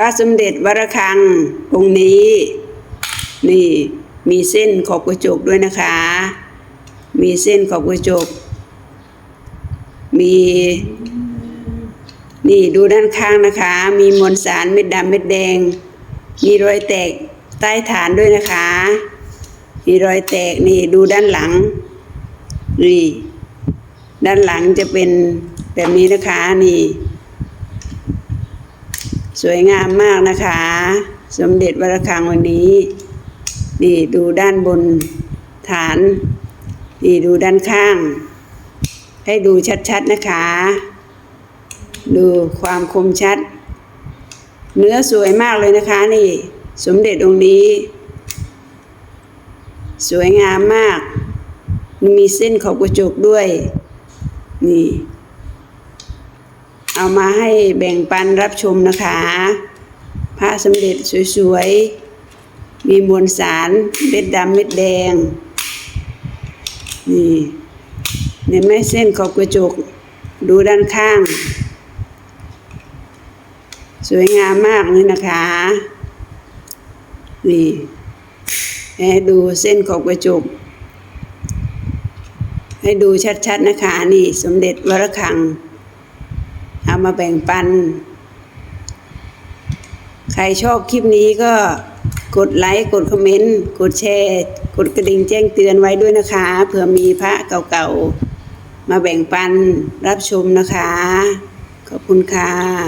พระสมเด็จวรคังองค์นี้ นี่มีเส้นขอบกระจกด้วยนะคะ มีเส้นขอบกระจก มี นี่ดูด้านข้างนะคะ มีมวลสารเม็ดดำเม็ดแดง มีรอยแตกใต้ฐานด้วยนะคะ มีรอยแตกนี่ดูด้านหลัง นี่ ด้านหลังจะเป็นแบบนี้นะคะนี่ สวยงามมากนะคะ สมเด็จวรคังวันนี้นี่ดูด้านบนฐานนี่ดูด้านข้าง ให้ดูชัดๆนะคะ ดูความคมชัด เนื้อสวยมากเลยนะคะนี่ สมเด็จองค์นี้ สวยงามมาก มีเส้นขอบกระจกด้วย นี่ เอามาให้แบ่งปันรับชมนะคะ พระสมเด็จสวยๆ มีมวลสารเม็ดดำเม็ดแดง นี่เห็นไหมเส้นขอบกระจกดูด้านข้าง สวยงามมากเลยนะคะ นี่ให้ดูเส้นขอบกระจก ให้ดูชัดๆนะคะ นี่สมเด็จวรคัง มาแบ่งปัน ใครชอบคลิปนี้ก็กดไลค์ กดคอมเมนต์ กดแชร์ กดกระดิ่งแจ้งเตือนไว้ด้วยนะคะ เผื่อมีพระเก่าๆ มาแบ่งปันรับชมนะคะ ขอบคุณค่ะ